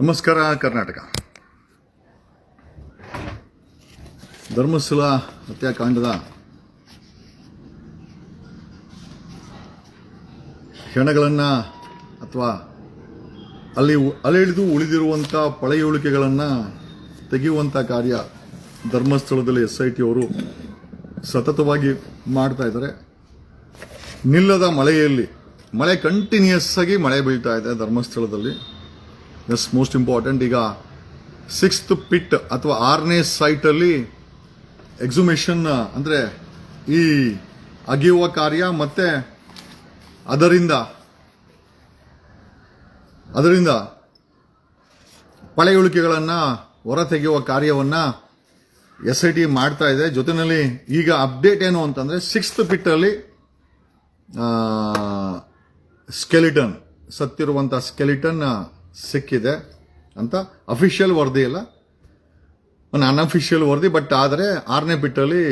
ನಮಸ್ಕಾರ, ಕರ್ನಾಟಕ. ಧರ್ಮಸ್ಥಳ ಹತ್ಯಾಕಾಂಡದ ಕ್ಷಣಗಳನ್ನು ಅಥವಾ ಅಲ್ಲಿ ಅಲೆಳಿದು ಉಳಿದಿರುವಂಥ ಪಳೆಯುಳಿಕೆಗಳನ್ನು ತೆಗೆಯುವಂಥ ಕಾರ್ಯ ಧರ್ಮಸ್ಥಳದಲ್ಲಿ ಎಸ್ ಐ ಟಿ ಅವರು ಸತತವಾಗಿ ಮಾಡ್ತಾ ಇದ್ದಾರೆ. ನಿಲ್ಲದ ಮಳೆಯಲ್ಲಿ, ಮಳೆ ಕಂಟಿನ್ಯೂಸ್ ಆಗಿ ಮಳೆ ಬೀಳ್ತಾ ಇದೆ ಧರ್ಮಸ್ಥಳದಲ್ಲಿ. ಎಸ್ ಮೋಸ್ಟ್ ಇಂಪಾರ್ಟೆಂಟ್ ಈಗ ಸಿಕ್ಸ್ತ್ ಪಿಟ್ ಅಥವಾ ಆರನೇ ಸೈಟಲ್ಲಿ ಎಕ್ಸುಮೇಷನ್ ಅಂದರೆ ಈ ಅಗೆಯುವ ಕಾರ್ಯ ಮತ್ತು ಅದರಿಂದ ಅದರಿಂದ ಪಳೆಯುಳಿಕೆಗಳನ್ನು ಹೊರತೆಗೆಯುವ ಕಾರ್ಯವನ್ನು ಎಸ್ ಐ ಟಿ ಮಾಡ್ತಾ ಇದೆ. ಜೊತೆಯಲ್ಲಿ ಈಗ ಅಪ್ಡೇಟ್ ಏನು ಅಂತಂದರೆ ಸಿಕ್ಸ್ತ್ ಪಿಟ್ಟಲ್ಲಿ ಸ್ಕೆಲಿಟನ್ ಸತ್ತಿರುವಂಥ ಸ್ಕೆಲಿಟನ್ ಸಿಕ್ಕಿದೆ ಅಂತ ಅಫಿಷಿಯಲ್ ವರದಿ ಇಲ್ಲ ಒಂದು ಅನ್ಅಫಿಷಿಯಲ್ ವರದಿ ಬಟ್ ಆದರೆ ಆರನೇ ಬಿಟ್ಟಲ್ಲಿ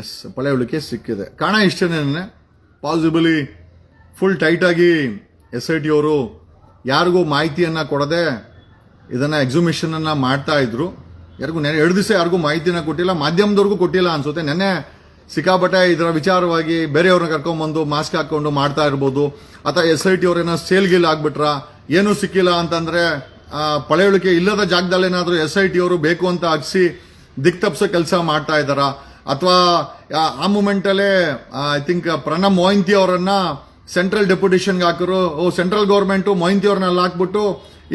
ಎಸ್, ಪಳೆಯುಳಿಕೆ ಸಿಕ್ಕಿದೆ. ಕಾರಣ ಇಷ್ಟೇನೆ ಪಾಸಿಬಲಿ ಫುಲ್ ಟೈಟಾಗಿ ಎಸ್ ಐ ಟಿ ಅವರು ಯಾರಿಗೂ ಮಾಹಿತಿಯನ್ನು ಕೊಡದೆ ಇದನ್ನು ಎಕ್ಸಿಮಿಷನನ್ನು ಮಾಡ್ತಾ ಇದ್ರು. ಯಾರಿಗೂ ನೆನೆ ಎರಡು ದಿವಸ ಯಾರಿಗೂ ಮಾಹಿತಿನ ಕೊಟ್ಟಿಲ್ಲ, ಮಾಧ್ಯಮದವ್ರಿಗೂ ಕೊಟ್ಟಿಲ್ಲ ಅನ್ಸುತ್ತೆ. ನೆನ್ನೆ ಸಿಕ್ಕಾಪಟ್ಟೆ ಇದರ ವಿಚಾರವಾಗಿ ಬೇರೆಯವ್ರನ್ನ ಕರ್ಕೊಂಬಂದು ಮಾಸ್ಕ್ ಹಾಕ್ಕೊಂಡು ಮಾಡ್ತಾ ಇರ್ಬೋದು. ಅಥವಾ ಎಸ್ ಐ ಟಿ ಅವ್ರೇನೋ ಸೇಲ್ ಗೀಲ್ ಆಗ್ಬಿಟ್ರ? ಏನೂ ಸಿಕ್ಕಿಲ್ಲ ಅಂತಂದ್ರೆ ಪಳೆಯುಳಿಕೆ ಇಲ್ಲದ ಜಾಗದಲ್ಲಿ ಏನಾದರೂ ಎಸ್ ಐ ಟಿ ಅವರು ಬೇಕು ಅಂತ ಹಾಕ್ಸಿ ದಿಕ್ ತಪ್ಸೋ ಕೆಲಸ ಮಾಡ್ತಾ ಇದ್ದಾರಾ? ಅಥವಾ, ಆ ಮೂಮೆಂಟಲ್ಲೇ ಐ ಥಿಂಕ್ ಪ್ರಣಬ್ ಮೊಹಂತಿ ಅವರನ್ನ ಸೆಂಟ್ರಲ್ ಡೆಪ್ಯುಟೇಷನ್ಗೆ ಹಾಕಿರು ಓ, ಸೆಂಟ್ರಲ್ ಗೌರ್ಮೆಂಟು ಮೊಹಂತಿ ಅವ್ರನ್ನೆಲ್ಲ ಹಾಕ್ಬಿಟ್ಟು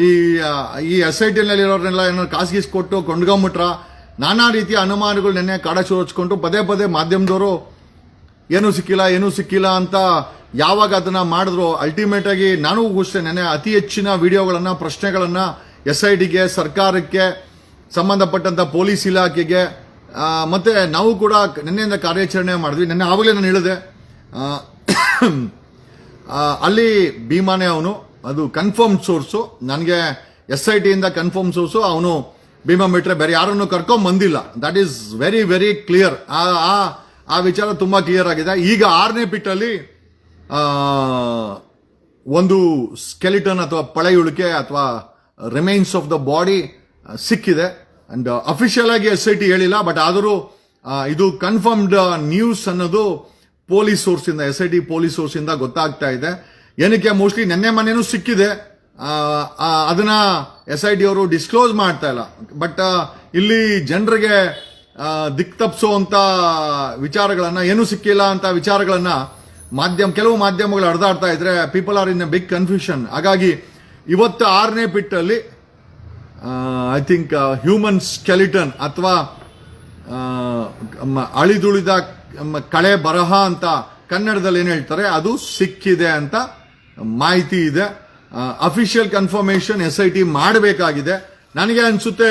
ಈ ಈ ಎಸ್ ಐ ಟಿನಲ್ಲಿರೋರನ್ನೆಲ್ಲ ಏನೋ ಕಾಸ್ಗೀಸ್ ಕೊಟ್ಟು ಕೊಂಡ್ಕೊಂಬಿಟ್ರ? ನಾನಾ ರೀತಿಯ ಅನುಮಾನಗಳು ನೆನ್ನೆ ಕಾಡ ಹಚ್ಕೊಂಡು ಪದೇ ಪದೇ ಮಾಧ್ಯಮದವರು, ಏನೂ ಸಿಕ್ಕಿಲ್ಲ ಏನೂ ಸಿಕ್ಕಿಲ್ಲ ಅಂತ ಯಾವಾಗ ಅದನ್ನ ಮಾಡಿದ್ರು ಅಲ್ಟಿಮೇಟ್ ಆಗಿ ನಾನು ಅಷ್ಟೇ ನೆನೆ ಅತಿ ಹೆಚ್ಚಿನ ವಿಡಿಯೋಗಳನ್ನ, ಪ್ರಶ್ನೆಗಳನ್ನ ಎಸ್ ಐ ಡಿಗೆ ಸರ್ಕಾರಕ್ಕೆ ಸಂಬಂಧಪಟ್ಟಂತ ಪೊಲೀಸ್ ಇಲಾಖೆಗೆ ಮತ್ತೆ ನಾವು ಕೂಡ ನಿನ್ನೆಯಿಂದ ಕಾರ್ಯಾಚರಣೆ ಮಾಡಿದ್ವಿ. ನಿನ್ನೆ ಆವಾಗಲೇ ನಾನು ಹೇಳಿದೆ. ಅಲ್ಲಿ ಭೀಮಾನೇ ಅವನು, ಅದು ಕನ್ಫರ್ಮ್ ಸೋರ್ಸು ನನಗೆ ಎಸ್ ಐ ಟಿಯಿಂದ ಕನ್ಫರ್ಮ್ ಸೋರ್ಸು ಅವನು ಭೀಮಾ ಬಿಟ್ರೆ ಬೇರೆ ಯಾರನ್ನು ಕರ್ಕೊಂಡ್ ಬಂದಿಲ್ಲ. That is very very clear ಆ, ಆ- ವಿಚಾರ ತುಂಬಾ ಕ್ಲಿಯರ್ ಆಗಿದೆ. ಈಗ ಆರನೇ ಪಿಟ್ಟಲ್ಲಿ ಒಂದು ಸ್ಕೆಲಿಟನ್ ಅಥವಾ ಪಳೆಯುಳಿಕೆ ಅಥವಾ ರಿಮೈನ್ಸ್ ಆಫ್ ದ ಬಾಡಿ ಸಿಕ್ಕಿದೆ. ಅಂಡ್ ಅಫಿಷಿಯಲ್ ಆಗಿ ಎಸ್ ಐ ಟಿ ಹೇಳಿಲ್ಲ ಬಟ್ ಆದರೂ ಇದು ಕನ್ಫರ್ಮ್ಡ್ ನ್ಯೂಸ್ ಅನ್ನೋದು ಪೊಲೀಸ್ ಸೋರ್ಸ್ ಇಂದ S I T police source ಇಂದ ಗೊತ್ತಾಗ್ತಾ ಇದೆ. ಏನಕ್ಕೆ ಮೋಸ್ಟ್ಲಿ ನೆನ್ನೆ ಮನೆಯೂ ಸಿಕ್ಕಿದೆ. ಅದನ್ನ ಎಸ್ ಐ ಟಿ ಅವರು ಡಿಸ್ಕ್ಲೋಸ್ ಮಾಡ್ತಾ ಇಲ್ಲ. ಬಟ್ ಇಲ್ಲಿ ಜನರಿಗೆ ದಿಕ್ ತಪ್ಪಿಸುವಂತ ವಿಚಾರಗಳನ್ನ, ಏನೂ ಸಿಕ್ಕಿಲ್ಲ ಅಂತ ವಿಚಾರಗಳನ್ನ ಮಾಧ್ಯಮ, ಕೆಲವು ಮಾಧ್ಯಮಗಳು ಹರಿದಾಡ್ತಾ ಇದ್ರೆ people are in a big confusion ಹಾಗಾಗಿ ಇವತ್ತು ಆರನೇ ಪಿಟ್ಟಲ್ಲಿ ಐ ಥಿಂಕ್ ಹ್ಯೂಮನ್ ಸ್ಕೆಲಿಟನ್ ಅಥವಾ ಅಳಿದುಳಿದ ಕಳೆ ಬರಹ ಅಂತ ಕನ್ನಡದಲ್ಲಿ ಏನು ಹೇಳ್ತಾರೆ? ಅದು ಸಿಕ್ಕಿದೆ ಅಂತ ಮಾಹಿತಿ ಇದೆ. Official confirmation S I T ಮಾಡಬೇಕಾಗಿದೆ. ನನಗೆ ಅನ್ಸುತ್ತೆ,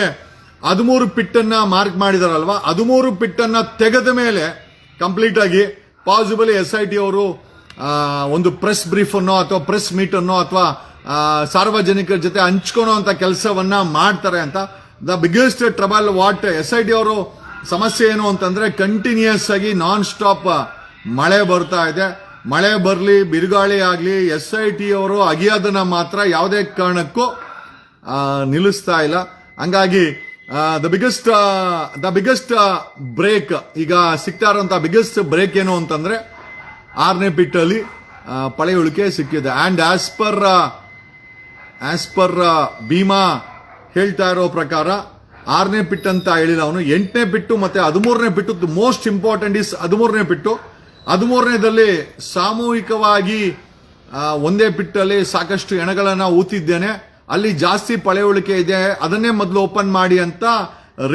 ಹದಿಮೂರು ಪಿಟ್ಟನ್ನು ಮಾರ್ಕ್ ಮಾಡಿದಾರಲ್ವಾ? ಹದಿಮೂರು ಪಿಟ್ಟನ್ನು ತೆಗೆದ ಮೇಲೆ ಕಂಪ್ಲೀಟ್ ಆಗಿ ಪಾಸಿಬಲ್ ಎಸ್ ಐ ಟಿ ಅವರು ಒಂದು ಪ್ರೆಸ್ ಬ್ರೀಫ್ ಅನ್ನೋ ಅಥವಾ ಪ್ರೆಸ್ ಮೀಟ್ ಅನ್ನೋ ಅಥವಾ ಸಾರ್ವಜನಿಕರ ಜೊತೆ ಹಂಚ್ಕೊಳೋ ಅಂತ ಕೆಲಸವನ್ನ ಮಾಡ್ತಾರೆ ಅಂತ. The biggest trouble what S I T ಅವರು ಸಮಸ್ಯೆ ಏನು ಅಂತಂದ್ರೆ ಕಂಟಿನ್ಯೂಸ್ ಆಗಿ ನಾನ್ ಸ್ಟಾಪ್ ಮಳೆ ಬರ್ತಾ ಇದೆ. ಮಳೆ ಬರಲಿ, ಬಿರುಗಾಳಿ ಆಗಲಿ ಎಸ್ ಐ ಟಿ ಅವರು ಅಗಿಯೋದನ್ನ ಮಾತ್ರ ಯಾವುದೇ ಕಾರಣಕ್ಕೂ ನಿಲ್ಲಿಸ್ತಾ ಇಲ್ಲ. ಹಂಗಾಗಿ the biggest the biggest break ಈಗ ಸಿಗ್ತಾ ಇರೋಂಥ ಬಿಗ್ಗೆಸ್ಟ್ ಬ್ರೇಕ್ ಏನು ಅಂತಂದ್ರೆ ಆರನೇ ಪಿಟ್ಟಲ್ಲಿ ಪಳೆಯುಳಿಕೆ ಸಿಕ್ಕಿದೆ. And as per as per Bhima ಹೇಳ್ತಾ ಇರೋ ಪ್ರಕಾರ ಆರನೇ ಪಿಟ್ ಅಂತ ಹೇಳಿಲ್ಲ ಅವನು. ಎಂಟನೇ ಬಿಟ್ಟು ಮತ್ತೆ ಹದಿಮೂರನೇ ಬಿಟ್ಟು ಮೋಸ್ಟ್ ಇಂಪಾರ್ಟೆಂಟ್ ಇಸ್ ಹದಿಮೂರನೇ ಬಿಟ್ಟು ಹದಿಮೂರನೇದಲ್ಲಿ ಸಾಮೂಹಿಕವಾಗಿ ಒಂದೇ ಪಿಟ್ಟಲ್ಲಿ ಸಾಕಷ್ಟು ಎಣಗಳನ್ನು ಊತಿದ್ದೇನೆ. ಅಲ್ಲಿ ಜಾಸ್ತಿ ಪಳೆಯುಳಿಕೆ ಇದೆ, ಅದನ್ನೇ ಮೊದಲು ಓಪನ್ ಮಾಡಿ ಅಂತ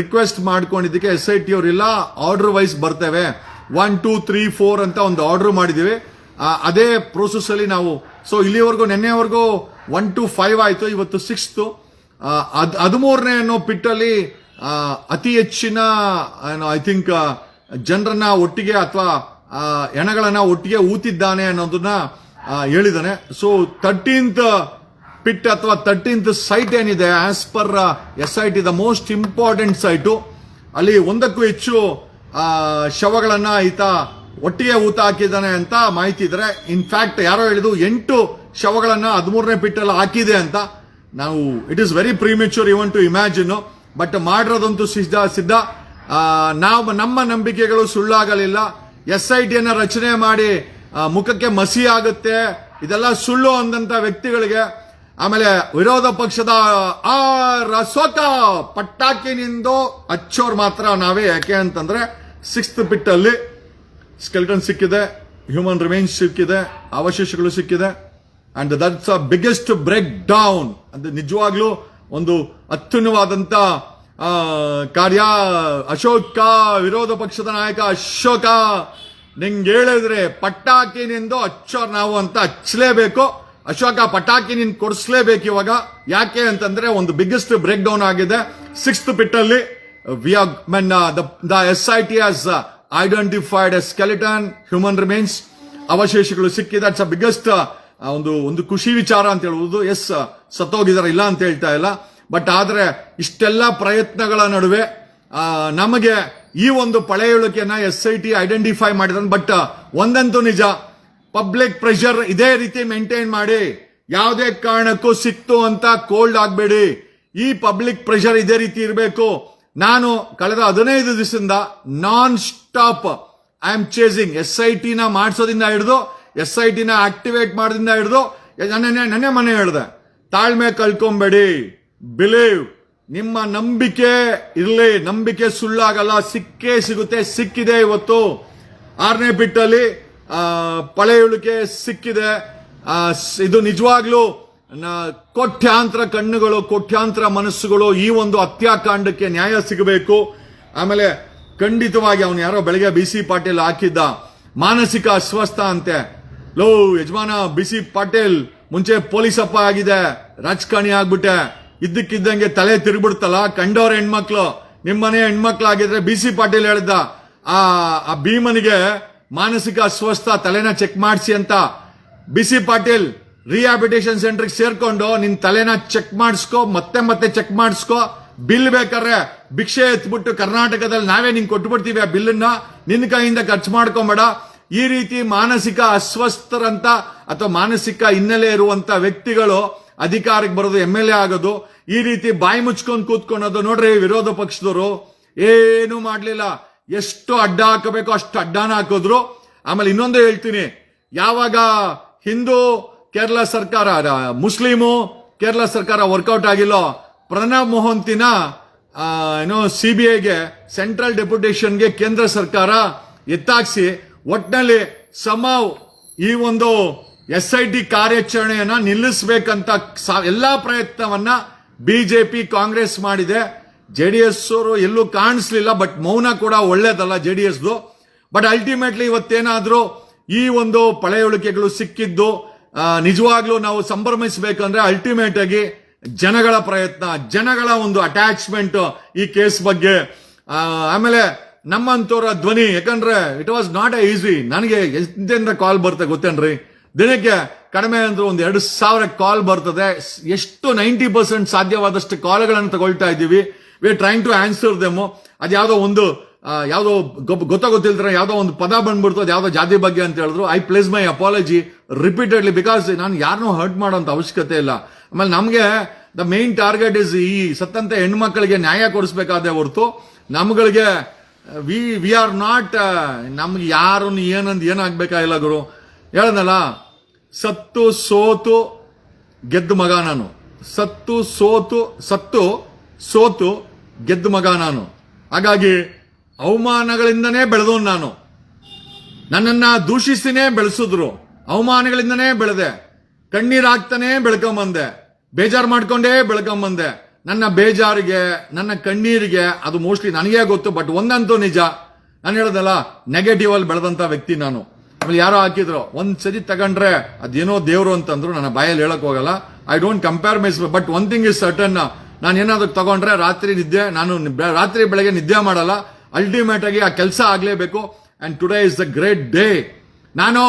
ರಿಕ್ವೆಸ್ಟ್ ಮಾಡ್ಕೊಂಡಿದ್ದಕ್ಕೆ ಎಸ್ ಐ ಟಿ ಅವರಿಲ್ಲ ಆರ್ಡರ್ ವೈಸ್ ಬರ್ತೇವೆ. ಒನ್ ಟೂ ತ್ರೀ ಫೋರ್ ಅಂತ ಒಂದು ಆರ್ಡರ್ ಮಾಡಿದೀವಿ ಅದೇ ಪ್ರೋಸೆಸ್ ಅಲ್ಲಿ ನಾವು ಸೊ ಇಲ್ಲಿವರೆಗೂ, ನಿನ್ನೆವರೆಗೂ ಒನ್ ಟು ಫೈವ್ ಆಯ್ತು, ಇವತ್ತು ಸಿಕ್ಸ್ತು ಅದ್, ಹದಿಮೂರನೇ ಅನ್ನೋ ಪಿಟ್ಟಲ್ಲಿ ಅತಿ ಹೆಚ್ಚಿನ ಐ ಥಿಂಕ್ ಜನರನ್ನ ಒಟ್ಟಿಗೆ ಅಥವಾ ಎಣಗಳನ್ನ ಒಟ್ಟಿಗೆ ಊತಿದ್ದಾನೆ ಅನ್ನೋದನ್ನ ಹೇಳಿದ್ದಾನೆ. ಸೊ ತರ್ಟೀನ್ತ್ ಪಿಟ್ ಅಥವಾ ತರ್ಟೀನ್ತ್ ಸೈಟ್ ಏನಿದೆ as per S I T the most important site ಅಲ್ಲಿ ಒಂದಕ್ಕೂ ಹೆಚ್ಚು ಶವಗಳನ್ನ ಈತ ಒಟ್ಟಿಗೆ ಊತ ಹಾಕಿದ್ದಾನೆ ಅಂತ ಮಾಹಿತಿ ಇದ್ರೆ ಇನ್ಫ್ಯಾಕ್ಟ್ ಯಾರೋ ಹೇಳಿದ್ರು, ಎಂಟು ಶವಗಳನ್ನ ಹದಿಮೂರನೇ ಪಿಟ್ಟಲ್ಲಿ ಹಾಕಿದೆ ಅಂತ. ನಾವು it is very premature even to imagine but ಮಾಡಿರೋದಂತೂ ಸಿದ್ಧ ಸಿದ್ಧ. ನಾವು, ನಮ್ಮ ನಂಬಿಕೆಗಳು ಸುಳ್ಳಾಗಲಿಲ್ಲ. ಎಸ್ ಐ ಟಿಯನ್ನು ರಚನೆ ಮಾಡಿ ಮುಖಕ್ಕೆ ಮಸಿ ಆಗುತ್ತೆ. ಇದೆಲ್ಲ ಸುಳ್ಳು ಅಂದಂತ ವ್ಯಕ್ತಿಗಳಿಗೆ ಆಮೇಲೆ ವಿರೋಧ ಪಕ್ಷದ ಆ ರಸೋಕ ಪಟ್ಟಾಕಿನಿಂದ ಅಚ್ಚೋರ್ ಮಾತ್ರ ನಾವೇ. ಯಾಕೆ ಅಂತಂದ್ರೆ ಸಿಕ್ಸ್ತ್ ಬಿಟ್ ಅಲ್ಲಿ ಸ್ಕೆಲ್ಟನ್ ಸಿಕ್ಕಿದೆ ಹ್ಯೂಮನ್ ರಿಮೈನ್ಸ್ ಸಿಕ್ಕಿದೆ, ಅವಶೇಷಗಳು ಸಿಕ್ಕಿದೆ and that's a biggest breakdown ಅಂದ್ರೆ ನಿಜವಾಗ್ಲೂ ಒಂದು ಅತ್ಯುನ್ನವಾದಂತ ಕಾರ್ಯ. ಅಶೋಕ, ವಿರೋಧ ಪಕ್ಷದ ನಾಯಕ ಅಶೋಕ, ನಿಂಗೆ ಹೇಳಿದ್ರೆ ಪಟ್ಟಾಕಿನಿಂದ ಅಚ್ಚೋರ್ ನಾವು ಅಂತ ಹಚ್ಚಲೇಬೇಕು. ಅಶೋಕ ಪಟಾಕಿ ನಿನ್ ಕೊಡಿಸ್ಲೇಬೇಕು ಇವಾಗ. ಯಾಕೆ ಅಂತಂದ್ರೆ ಒಂದು ಬಿಗ್ಗೆಸ್ಟ್ ಬ್ರೇಕ್ ಡೌನ್ ಆಗಿದೆ. ಸಿಕ್ಸ್ತ್ ಪಿಟ್ ಅಲ್ಲಿ we mean the S I T has identified a skeleton human remains ಅವಶೇಷಗಳು ಸಿಕ್ಕಿದೆ. ಅಟ್ಸ್ ಅ ಬಿಗ್ಗೆಸ್ಟ್ ಒಂದು ಒಂದು ಖುಷಿ ವಿಚಾರ ಅಂತ ಹೇಳುವುದು ಎಸ್ ಸತ್ತೋಗಿದಾರೆ ಇಲ್ಲ ಅಂತ ಹೇಳ್ತಾ ಇಲ್ಲ. ಬಟ್ ಆದ್ರೆ ಇಷ್ಟೆಲ್ಲ ಪ್ರಯತ್ನಗಳ ನಡುವೆ ನಮಗೆ ಈ ಒಂದು ಪಳೆಯುಳಿಕೆಯನ್ನ ಎಸ್ ಐ ಟಿ ಐಡೆಂಟಿಫೈ ಮಾಡಿದ ಬಟ್ ಒಂದಂತೂ ನಿಜ ಪಬ್ಲಿಕ್ ಪ್ರೆಷರ್ ಇದೇ ರೀತಿ ಮೇಂಟೈನ್ ಮಾಡಿ. ಯಾವುದೇ ಕಾರಣಕ್ಕೂ ಸಿಕ್ತು ಅಂತ ಕೋಲ್ಡ್ ಆಗಬೇಡಿ. ಈ ಪಬ್ಲಿಕ್ ಪ್ರೆಷರ್ ಇದೇ ರೀತಿ ಇರಬೇಕು. ನಾನು ಕಳೆದ ಹದಿನೈದು ದಿವಸದಿಂದ non stop I am chasing S I ಟಿನ ಮಾಡಿಸೋದಿಂದ ಹಿಡಿದು ಎಸ್ ಐ ಟಿನ ಆಕ್ಟಿವೇಟ್ ಮಾಡೋದ್ರಿಂದ ಹಿಡಿದು, ನನ್ನ, ನನ್ನೇ ಮನೆ ಹೇಳಿದೆ. ತಾಳ್ಮೆ ಕಳ್ಕೊಂಬೇಡಿ. ಬಿಲೀವ್ ನಿಮ್ಮ ನಂಬಿಕೆ ಇರಲಿ. ನಂಬಿಕೆ ಸುಳ್ಳಾಗಲ್ಲ. ಸಿಕ್ಕೇ ಸಿಗುತ್ತೆ. ಸಿಕ್ಕಿದೆ ಇವತ್ತು. ಆರನೇ ಬಿಟ್ಟಲ್ಲಿ ಪಳೆಯುಳಿಕೆ ಸಿಕ್ಕಿದೆ. ಇದು ನಿಜವಾಗ್ಲೂ ಕೋಟ್ಯಾಂತರ ಕಣ್ಣುಗಳು, ಕೋಟ್ಯಾಂತರ ಮನಸ್ಸುಗಳು ಈ ಒಂದು ಹತ್ಯಾಕಾಂಡಕ್ಕೆ ನ್ಯಾಯ ಸಿಗಬೇಕು. ಆಮೇಲೆ ಖಂಡಿತವಾಗಿ ಅವನು ಯಾರೋ ಬೆಳಗ್ಗೆ ಬಿ ಸಿ ಪಾಟೀಲ್ ಹಾಕಿದ್ದ ಮಾನಸಿಕ ಅಸ್ವಸ್ಥ ಅಂತೆ. ಲೋ, ಯಜಮಾನ ಬಿ ಸಿ ಪಾಟೀಲ್, ಮುಂಚೆ ಪೊಲೀಸ್ ಅಪ್ಪ ಆಗಿದೆ, ರಾಜಕಾರಣಿ ಆಗ್ಬಿಟ್ಟೆ. ಇದ್ದಕ್ಕಿದ್ದಂಗೆ ತಲೆ ತಿರುಗ್ಬಿಡ್ತಲ್ಲ, ಕಂಡವ್ರ ಹೆಣ್ಮಕ್ಳು. ನಿಮ್ಮನೆ ಹೆಣ್ಮಕ್ಳಾಗಿದ್ರೆ ಬಿ ಸಿ ಪಾಟೀಲ್ ಹೇಳಿದ್ದ. ಆ ಭೀಮನಿಗೆ ಮಾನಸಿಕ ಅಸ್ವಸ್ಥ, ತಲೆನ ಚೆಕ್ ಮಾಡಿಸಿ ಅಂತ ಬಿಸಿ ಪಾಟೀಲ್ ರಿಹಾಬಿಟೇಷನ್ ಸೆಂಟರ್ಗೆ ಸೇರ್ಕೊಂಡು ನಿನ್ ತಲೆನ ಚೆಕ್ ಮಾಡಿಸ್ಕೋ, ಮತ್ತೆ ಮತ್ತೆ ಚೆಕ್ ಮಾಡಿಸ್ಕೋ. ಬಿಲ್ ಬೇಕಾದ್ರೆ ಭಿಕ್ಷೆ ಎತ್ಬಿಟ್ಟು ಕರ್ನಾಟಕದಲ್ಲಿ ನಾವೇ ನಿಂಗೆ ಕೊಟ್ಬಿಡ್ತೀವಿ ಆ ಬಿಲ್ಲನ್ನ ನಿನ್ನ ಕೈಯಿಂದ ಖರ್ಚು ಮಾಡ್ಕೊಂಬೇಡ ಈ ರೀತಿ ಮಾನಸಿಕ ಅಸ್ವಸ್ಥರಂತ ಅಥವಾ ಮಾನಸಿಕ ಹಿನ್ನೆಲೆ ಇರುವಂತ ವ್ಯಕ್ತಿಗಳು ಅಧಿಕಾರಕ್ಕೆ ಬರೋದು ಎಂ ಎಲ್ ಎ ಆಗೋದು. ಈ ರೀತಿ ಬಾಯಿ ಮುಚ್ಕೊಂಡು ಕೂತ್ಕೊಳೋದು ನೋಡ್ರಿ ವಿರೋಧ ಪಕ್ಷದವರು. ಏನು ಮಾಡ್ಲಿಲ್ಲ. ಎಷ್ಟು ಅಡ್ಡ ಹಾಕಬೇಕು ಅಷ್ಟು ಅಡ್ಡಾನ ಹಾಕಿದ್ರು. ಆಮೇಲೆ ಇನ್ನೊಂದು ಹೇಳ್ತೀನಿ. ಯಾವಾಗ ಹಿಂದೂ, ಕೇರಳ ಸರ್ಕಾರ ಮುಸ್ಲಿಮು, ಕೇರಳ ಸರ್ಕಾರ ವರ್ಕೌಟ್ ಆಗಿಲ್ಲೋ, ಪ್ರಣಬ್ ಮೊಹಂತಿನ ಏನೋ ಸಿ ಬಿ ಐಗೆ ಸೆಂಟ್ರಲ್ ಡೆಪ್ಯುಟೇಷನ್ಗೆ ಕೇಂದ್ರ ಸರ್ಕಾರ ಎತ್ತಾಕ್ಸಿ ಒಟ್ಟಿನಲ್ಲಿ ಸಮಾವ್ ಈ ಒಂದು ಎಸ್ ಐ ಟಿ ಕಾರ್ಯಾಚರಣೆಯನ್ನು ನಿಲ್ಲಿಸಬೇಕಂತ ಎಲ್ಲಾ ಪ್ರಯತ್ನವನ್ನ ಬಿಜೆಪಿ ಕಾಂಗ್ರೆಸ್ ಮಾಡಿದೆ. ಜೆ ಡಿ ಎಸ್ ಅವರು ಎಲ್ಲೂ ಕಾಣಿಸ್ಲಿಲ್ಲ ಬಟ್ ಮೌನ ಕೂಡ ಒಳ್ಳೇದಲ್ಲ ಜೆ ಡಿ ಎಸ್ದು ಬಟ್ ಅಲ್ಟಿಮೇಟ್ಲಿ ಇವತ್ತೇನಾದರೂ ಈ ಒಂದು ಪಳೆಯುಳಿಕೆಗಳು ಸಿಕ್ಕಿದ್ದು ನಿಜವಾಗ್ಲೂ ನಾವು ಸಂಭ್ರಮಿಸಬೇಕಂದ್ರೆ ಅಲ್ಟಿಮೇಟ್ ಆಗಿ ಜನಗಳ ಪ್ರಯತ್ನ, ಜನಗಳ ಒಂದು ಅಟ್ಯಾಚ್ಮೆಂಟ್ ಈ ಕೇಸ್ ಬಗ್ಗೆ. ಆಮೇಲೆ ನಮ್ಮಂತವರ ಧ್ವನಿ, ಯಾಕಂದ್ರೆ it was not a easy ನನಗೆ ಎಂತೆಂದ್ರೆ ಕಾಲ್ ಬರುತ್ತೆ ಗೊತ್ತೇನ್ರಿ? ದಿನಕ್ಕೆ ಕಡಿಮೆ ಅಂದ್ರೆ ಒಂದು ಎರಡು ಸಾವಿರ ಕಾಲ್ ಬರ್ತದೆ. ಎಷ್ಟು ನೈಂಟಿ ಪರ್ಸೆಂಟ್ ಸಾಧ್ಯವಾದಷ್ಟು ಕಾಲ್ಗಳನ್ನು ತಗೊಳ್ತಾ ಇದ್ದೀವಿ. We trying to answer them ಒಂದು ಯಾವುದೋ ಯಾವ್ದೋ ಗೊತ್ತ ಗೊತ್ತಾಗೊತ್ತಿಲ್ದ್ರೆ ಯಾವ್ದೋ ಒಂದು ಪದ ಬಂದ್ಬಿಡ್ತು, ಅದು ಯಾವುದೋ ಜಾತಿ ಬಗ್ಗೆ ಅಂತ ಹೇಳಿದ್ರು. I place my apology repeatedly because ನಾನು ಯಾರನ್ನೂ ಹರ್ಟ್ ಮಾಡೋಂಥ ಅವಶ್ಯಕತೆ ಇಲ್ಲ. ಆಮೇಲೆ ನಮಗೆ ದ ಮೇನ್ ಟಾರ್ಗೆಟ್ ಇಸ್ ಈ ಸತ್ತಂತ ಹೆಣ್ಮಕ್ಳಿಗೆ ನ್ಯಾಯ ಕೊಡಿಸ್ಬೇಕಾದೆ ಹೊರತು ನಮ್ಗಳಿಗೆ ವಿ ವಿ ಆರ್ ನಾಟ್ ನಮ್ಗೆ ಯಾರು ಏನಂದ್ ಏನಾಗ್ಬೇಕಾಗಿಲ್ಲ ಗುರು. ಹೇಳದಲ್ಲ, ಸತ್ತು ಸೋತು ಗೆದ್ದು ಮಗ ನಾನು. ಸತ್ತು ಸೋತು ಸತ್ತು ಸೋತು ಗೆದ್ದ ಮಗ ನಾನು. ಹಾಗಾಗಿ ಅವಮಾನಗಳಿಂದನೇ ಬೆಳೆದೋನು ನಾನು. ನನ್ನನ್ನ ದೂಷಿಸಿನೇ ಬೆಳೆಸಿದ್ರು. ಅವಮಾನಗಳಿಂದನೇ ಬೆಳೆದೆ. ಕಣ್ಣೀರಾಗ್ತಾನೆ ಬೆಳ್ಕೊಂಬಂದೆ. ಬೇಜಾರು ಮಾಡ್ಕೊಂಡೇ ಬೆಳ್ಕೊಂಬಂದೆ. ನನ್ನ ಬೇಜಾರಿಗೆ, ನನ್ನ ಕಣ್ಣೀರಿಗೆ, ಅದು ಮೋಸ್ಟ್ಲಿ ನನಗೇ ಗೊತ್ತು ಬಟ್ ಒಂದಂತೂ ನಿಜ. ನಾನು ಹೇಳೋದಲ್ಲ ನೆಗೆಟಿವ್ ಅಲ್ಲಿ ಬೆಳೆದಂತ ವ್ಯಕ್ತಿ ನಾನು. ಆಮೇಲೆ ಯಾರೋ ಹಾಕಿದ್ರು, ಒಂದ್ ಸರಿ ತಗೊಂಡ್ರೆ ಅದೇನೋ ದೇವ್ರು ಅಂತಂದ್ರು, ನನ್ನ ಬಾಯಲ್ಲಿ ಹೇಳಕ್ ಹೋಗಲ್ಲ. I don't compare mice but one thing is certain ನಾನು ಏನಾದ್ರು ತಗೊಂಡ್ರೆ ರಾತ್ರಿ ನಿದ್ದೆ, ನಾನು ರಾತ್ರಿ ಬೆಳಗ್ಗೆ ನಿದ್ದೆ ಮಾಡಲ್ಲ. ಅಲ್ಟಿಮೇಟ್ ಆಗಿ ಆ ಕೆಲಸ ಆಗಲೇಬೇಕು. And today is the great day ನಾನು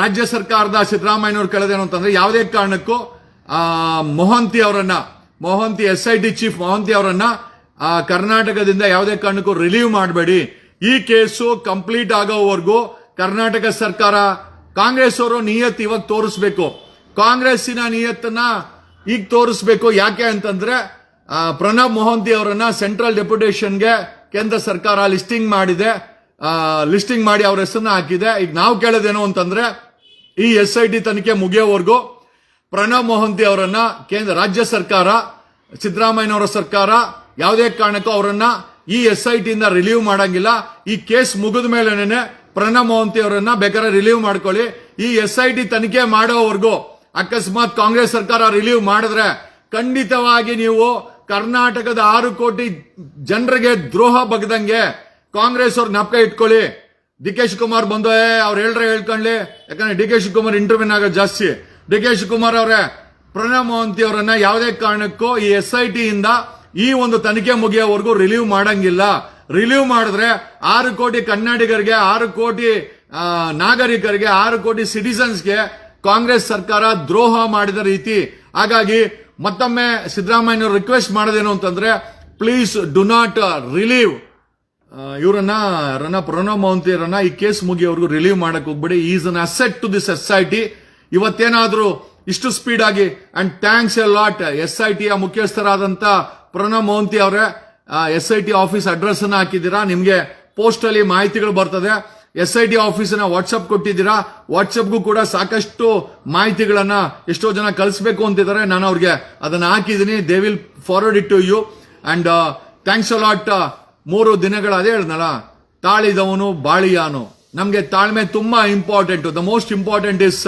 ರಾಜ್ಯ ಸರ್ಕಾರದ ಸಿದ್ದರಾಮಯ್ಯನವ್ರು ಕೇಳೋದೇನು ಅಂತಂದ್ರೆ ಯಾವುದೇ ಕಾರಣಕ್ಕೂ ಮೊಹಂತಿ ಅವರನ್ನ, Mohanty S I T chief Mohanty ಅವರನ್ನ ಕರ್ನಾಟಕದಿಂದ ಯಾವುದೇ ಕಾರಣಕ್ಕೂ ರಿಲೀವ್ ಮಾಡಬೇಡಿ. ಈ ಕೇಸು ಕಂಪ್ಲೀಟ್ ಆಗೋವರೆಗೂ ಕರ್ನಾಟಕ ಸರ್ಕಾರ, ಕಾಂಗ್ರೆಸ್ ಅವರು ನಿಯತ್ ಇವಾಗ ತೋರಿಸ್ಬೇಕು. ಕಾಂಗ್ರೆಸ್ಸಿನ ನಿಯತ್ತನ್ನ ಈಗ ತೋರಿಸ್ಬೇಕು. ಯಾಕೆ ಅಂತಂದ್ರೆ ಪ್ರಣಬ್ ಮೊಹಂತಿ ಅವರನ್ನ ಸೆಂಟ್ರಲ್ ಡೆಪ್ಯುಟೇಷನ್ಗೆ ಕೇಂದ್ರ ಸರ್ಕಾರ ಲಿಸ್ಟಿಂಗ್ ಮಾಡಿದೆ. ಲಿಸ್ಟಿಂಗ್ ಮಾಡಿ ಅವ್ರ ಹೆಸರನ್ನ ಹಾಕಿದೆ. ಈಗ ನಾವು ಕೇಳೋದೇನು ಅಂತಂದ್ರೆ, ಈ ಎಸ್ ಐ ಟಿ ತನಿಖೆ ಮುಗಿಯೋವರೆಗೂ ಪ್ರಣಬ್ ಮೊಹಂತಿ ಅವರನ್ನ ಕೇಂದ್ರ, ರಾಜ್ಯ ಸರ್ಕಾರ, ಸಿದ್ದರಾಮಯ್ಯನವರ ಸರ್ಕಾರ ಯಾವುದೇ ಕಾರಣಕ್ಕೂ ಅವರನ್ನ ಈ ಎಸ್ ಐ ಟಿಯಿಂದ ರಿಲೀವ್ ಮಾಡಂಗಿಲ್ಲ. ಈ ಕೇಸ್ ಮುಗಿದ ಮೇಲೆನೆ ಪ್ರಣಬ್ ಮೊಹಂತಿ ಅವರನ್ನ ಬೇಕಾದ್ರೆ ರಿಲೀವ್ ಮಾಡ್ಕೊಳ್ಳಿ. ಈ ಎಸ್ ಐ ಟಿ ತನಿಖೆ ಮಾಡೋವರೆಗೂ ಅಕಸ್ಮಾತ್ ಕಾಂಗ್ರೆಸ್ ಸರ್ಕಾರ ರಿಲೀವ್ ಮಾಡಿದ್ರೆ ಖಂಡಿತವಾಗಿ ನೀವು ಕರ್ನಾಟಕದ ಆರು ಕೋಟಿ ಜನರಿಗೆ ದ್ರೋಹ ಬಗ್ದಂಗೆ ಕಾಂಗ್ರೆಸ್ ಅವ್ರ ನಾಪಕ ಇಟ್ಕೊಳ್ಳಿ. ಡಿ ಕೆ ಶಿವಕುಮಾರ್ ಬಂದು ಅವ್ರು ಹೇಳ್ರೆ ಹೇಳ್ಕೊಳ್ಳಿ. ಯಾಕಂದ್ರೆ ಡಿ ಕೆ ಶಿವಕುಮಾರ್ ಇಂಟರ್ವ್ಯೂನ್ ಆಗೋದು ಜಾಸ್ತಿ. ಡಿ ಕೆ ಶಿವಕುಮಾರ್ ಅವರೇ ಪ್ರಣಬ್ ಮೋಹಂತಿ ಅವರನ್ನ ಯಾವುದೇ ಕಾರಣಕ್ಕೂ ಈ ಎಸ್ ಐ ಟಿ ಇಂದ ಈ ಒಂದು ತನಿಖೆ ಮುಗಿಯೋವರೆಗೂ ರಿಲೀವ್ ಮಾಡಂಗಿಲ್ಲ. ರಿಲೀವ್ ಮಾಡಿದ್ರೆ ಆರು ಕೋಟಿ ಕನ್ನಡಿಗರಿಗೆ, ಆರು ಕೋಟಿ ನಾಗರಿಕರಿಗೆ, ಆರು ಕೋಟಿ ಸಿಟಿಸನ್ಸ್ಗೆ ಕಾಂಗ್ರೆಸ್ ಸರ್ಕಾರ ದ್ರೋಹ ಮಾಡಿದ ರೀತಿ. ಹಾಗಾಗಿ ಮತ್ತೊಮ್ಮೆ ಸಿದ್ದರಾಮಯ್ಯ ರಿಕ್ವೆಸ್ಟ್ ಮಾಡೋದೇನು ಅಂತಂದ್ರೆ ಪ್ಲೀಸ್ ಡು ನಾಟ್ ರಿಲೀವ್ ಇವರನ್ನ ರಣ ಪ್ರಣವ್ ಮೌಂತಿಯರನ್ನ ಈ ಕೇಸ್ ಮುಗಿಯೋವರೆಗೂ ರಿಲೀವ್ ಮಾಡಕ್ ಹೋಗ್ಬೇಡಿ. Is an asset to the society ಇವತ್ತೇನಾದ್ರೂ ಇಷ್ಟು ಸ್ಪೀಡ್ ಆಗಿ and thanks a lot S I ಟಿಯ ಮುಖ್ಯಸ್ಥರಾದಂತ ಪ್ರಣವ್ ಮೋಹಂತಿ ಅವರೇ S I T office address ಅನ್ನ ಹಾಕಿದ್ದೀರಾ, ನಿಮಗೆ ಪೋಸ್ಟ್ ಅಲ್ಲಿ ಮಾಹಿತಿಗಳು ಬರ್ತದೆ. ಎಸ್ ಐ ಟಿ ಆಫೀಸನ್ನ ವಾಟ್ಸಪ್ ಕೊಟ್ಟಿದ್ದೀರಾ? ವಾಟ್ಸಪ್ಗೂ ಕೂಡ ಸಾಕಷ್ಟು ಮಾಹಿತಿಗಳನ್ನ ಎಷ್ಟೋ ಜನ ಕಳಿಸ್ಬೇಕು ಅಂತಿದ್ದಾರೆ. ನಾನು ಅವ್ರಿಗೆ ಅದನ್ನ ಹಾಕಿದ್ದೀನಿ. They will forward it to you and thanks lot ಮೂರು ದಿನಗಳ ಅದೇ ಹೇಳ್ದಲ್ಲ, ತಾಳಿದವನು ಬಾಳಿಯಾನು. ನಮಗೆ ತಾಳ್ಮೆ ತುಂಬಾ important the most important is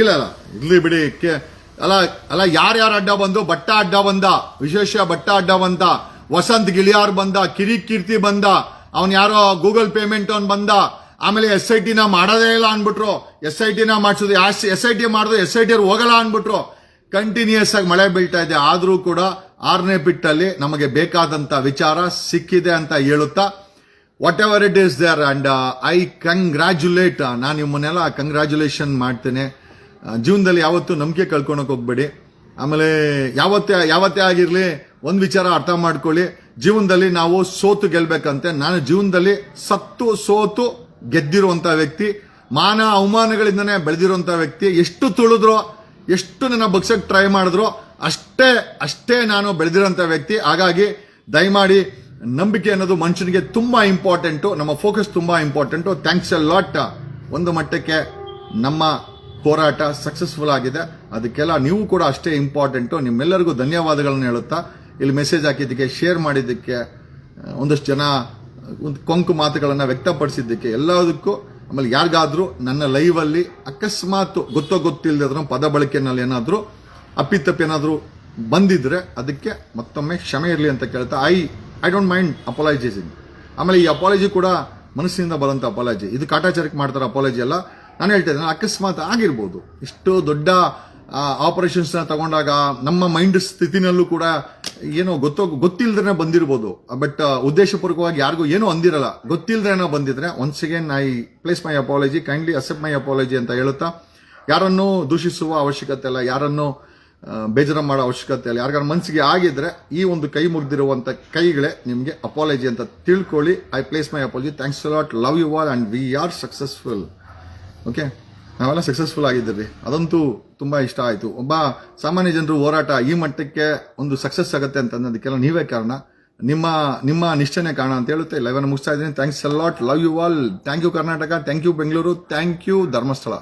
ಇಲ್ಲ ಅಲ್ಲ ಇರ್ಲಿ ಬಿಡಿ. ಅಲ್ಲ ಅಲ್ಲ, ಯಾರ್ಯಾರು ಅಡ್ಡ ಬಂದು ಬಟ್ಟ ಅಡ್ಡ ಬಂದ. ವಿಶೇಷ ಬಟ್ಟ ಅಡ್ಡ ಬಂದ. ವಸಂತ್ ಗಿಳಿಯಾರ್ ಬಂದ ಕಿರಿ ಕೀರ್ತಿ ಬಂದ ಅವನ್ ಯಾರೋ ಗೂಗಲ್ ಪೇಮೆಂಟ್ ಅವ್ನು ಬಂದ ಆಮೇಲೆ ಎಸ್ ಐ ಟಿನ ಮಾಡೋದೇ ಇಲ್ಲ ಅನ್ಬಿಟ್ರು ಎಸ್ ಐ ಟಿನ ಮಾಡಿಸೋದು ಎಸ್ ಐ ಟಿ ಮಾಡಿದ್ರು ಎಸ್ ಐ ಟಿ ಹೋಗಲ್ಲ ಅನ್ಬಿಟ್ರು ಕಂಟಿನ್ಯೂಸ್ ಆಗಿ ಮಳೆ ಬೀಳ್ತಾ ಇದೆ. ಆದ್ರೂ ಕೂಡ ಆರನೇ ಬಿಟ್ಟಲ್ಲಿ ನಮಗೆ ಬೇಕಾದಂಥ ವಿಚಾರ ಸಿಕ್ಕಿದೆ ಅಂತ ಹೇಳುತ್ತಾ whatever it is there and I congratulate ನಾನು ನಿಮ್ಮನ್ನೆಲ್ಲ ಕಂಗ್ರ್ಯಾಚುಲೇಷನ್ ಮಾಡ್ತೇನೆ. ಆ, ಜೀವನದಲ್ಲಿ ಯಾವತ್ತೂ ನಂಬಿಕೆ ಕಳ್ಕೊಳಕ್ಕೆ ಹೋಗ್ಬೇಡಿ. ಆಮೇಲೆ ಯಾವತ್ತೇ ಯಾವತ್ತೇ ಆಗಿರ್ಲಿ ಒಂದ್ ವಿಚಾರ ಅರ್ಥ ಮಾಡ್ಕೊಳ್ಳಿ. ಜೀವನದಲ್ಲಿ ನಾವು ಸೋತು ಗೆಲ್ಬೇಕಂತೆ. ನಾನು ಜೀವನದಲ್ಲಿ ಸತ್ತು ಸೋತು ಗೆದ್ದಿರುವಂತ ವ್ಯಕ್ತಿ, ಮಾನ ಅವಮಾನಗಳಿಂದನೇ ಬೆಳೆದಿರುವಂತ ವ್ಯಕ್ತಿ, ಎಷ್ಟು ತುಳಿದ್ರೋ, ಎಷ್ಟು ನನ್ನ ಬಗ್ಸಕ್ ಟ್ರೈ ಮಾಡಿದ್ರು, ಅಷ್ಟೇ ಅಷ್ಟೇ ನಾನು ಬೆಳೆದಿರೋಂಥ ವ್ಯಕ್ತಿ. ಹಾಗಾಗಿ ದಯಮಾಡಿ ನಂಬಿಕೆ ಅನ್ನೋದು ಮನುಷ್ಯನಿಗೆ ತುಂಬಾ ಇಂಪಾರ್ಟೆಂಟು ನಮ್ಮ ಫೋಕಸ್ ತುಂಬಾ ಇಂಪಾರ್ಟೆಂಟು ಥ್ಯಾಂಕ್ಸ್ ಎ ಲಾಟ್ ಒಂದು ಮಟ್ಟಕ್ಕೆ ನಮ್ಮ ಹೋರಾಟ ಸಕ್ಸಸ್ಫುಲ್ ಆಗಿದೆ. ಅದಕ್ಕೆಲ್ಲ ನೀವು ಕೂಡ ಅಷ್ಟೇ ಇಂಪಾರ್ಟೆಂಟು ನಿಮ್ಮೆಲ್ಲರಿಗೂ ಧನ್ಯವಾದಗಳನ್ನು ಹೇಳುತ್ತಾ ಇಲ್ಲಿ ಮೆಸೇಜ್ ಹಾಕಿದ್ದಕ್ಕೆ ಶೇರ್ ಮಾಡಿದ್ದಕ್ಕೆ ಒಂದಷ್ಟು ಜನ, ಒಂದು ಕೊಂಕು ಮಾತುಗಳನ್ನು ವ್ಯಕ್ತಪಡಿಸಿದ್ದಕ್ಕೆ ಎಲ್ಲದಕ್ಕೂ ಆಮೇಲೆ ಯಾರಿಗಾದರೂ ನನ್ನ ಲೈವಲ್ಲಿ ಅಕಸ್ಮಾತ್ ಗೊತ್ತೋ ಗೊತ್ತಿಲ್ಲದ ಪದ ಬಳಕೆನಲ್ಲಿ ಅಪ್ಪಿತಪ್ಪಿ ಏನಾದರೂ ಬಂದಿದ್ರೆ ಅದಕ್ಕೆ ಮತ್ತೊಮ್ಮೆ ಕ್ಷಮೆ ಇರಲಿ ಅಂತ ಕೇಳ್ತಾ I I don't mind apologising ಆಮೇಲೆ ಈ ಅಪಾಲಜಿ ಕೂಡ ಮನಸ್ಸಿನಿಂದ ಬರೋಂಥ ಅಪಾಲಜಿ ಇದು ಕಾಟಾಚಾರಕ್ಕೆ ಮಾಡ್ತಾರೆ ಅಪಾಲಜಿ ಅಲ್ಲ. ನಾನು ಹೇಳ್ತಾ ಇದ್ದೇನೆ ಅಕಸ್ಮಾತ್ ಆಗಿರ್ಬೋದು. ಇಷ್ಟು ದೊಡ್ಡ ಆಪರೇಷನ್ಸ್ನ ತಗೊಂಡಾಗ ನಮ್ಮ ಮೈಂಡ್ ಸ್ಥಿತಿನಲ್ಲೂ ಕೂಡ ಏನೋ ಗೊತ್ತೋ ಗೊತ್ತಿಲ್ದ್ರೆ ಬಂದಿರ್ಬೋದು. ಬಟ್ ಉದ್ದೇಶಪೂರ್ವಕವಾಗಿ ಯಾರಿಗೂ ಏನೂ ಅಂದಿರಲ್ಲ. ಗೊತ್ತಿಲ್ದೇನೋ ಬಂದಿದ್ರೆ once again I place my apology kindly accept my apology ಅಂತ ಹೇಳುತ್ತಾ, ಯಾರನ್ನು ದೂಷಿಸುವ ಅವಶ್ಯಕತೆ ಇಲ್ಲ, ಯಾರನ್ನು ಬೇಜಾರ ಮಾಡೋ ಅವಶ್ಯಕತೆ ಇಲ್ಲ. ಯಾರಿಗಾರ ಮನಸ್ಸಿಗೆ ಆಗಿದ್ರೆ ಈ ಒಂದು ಕೈ ಮುರಿದಿರುವಂಥ ಕೈಗಳೇ ನಿಮಗೆ ಅಪಾಲಜಿ ಅಂತ ತಿಳ್ಕೊಳ್ಳಿ. I place my apology thanks lot love you all and we are successful okay ನಾವೆಲ್ಲ ಸಕ್ಸಸ್ಫುಲ್ ಆಗಿದ್ದೀರಿ. ಅದಂತೂ ತುಂಬ ಇಷ್ಟ ಆಯಿತು. ಒಬ್ಬ ಸಾಮಾನ್ಯ ಜನರು ಹೋರಾಟ ಈ ಮಟ್ಟಕ್ಕೆ ಒಂದು ಸಕ್ಸಸ್ ಆಗುತ್ತೆ ಅಂತ ಅನ್ನೋದಕ್ಕೆಲ್ಲ ನೀವೇ ಕಾರಣ. ನಿಮ್ಮ ನಿಮ್ಮ ನಿಷ್ಠೆನೇ ಕಾರಣ ಅಂತ ಹೇಳುತ್ತೆ. ಲೈವನ್ನು ಮುಗಿಸ್ತಾ ಇದ್ದೀನಿ. Thanks lot love you all thank you Karnataka thank you Bengaluru thank you Dharmasthala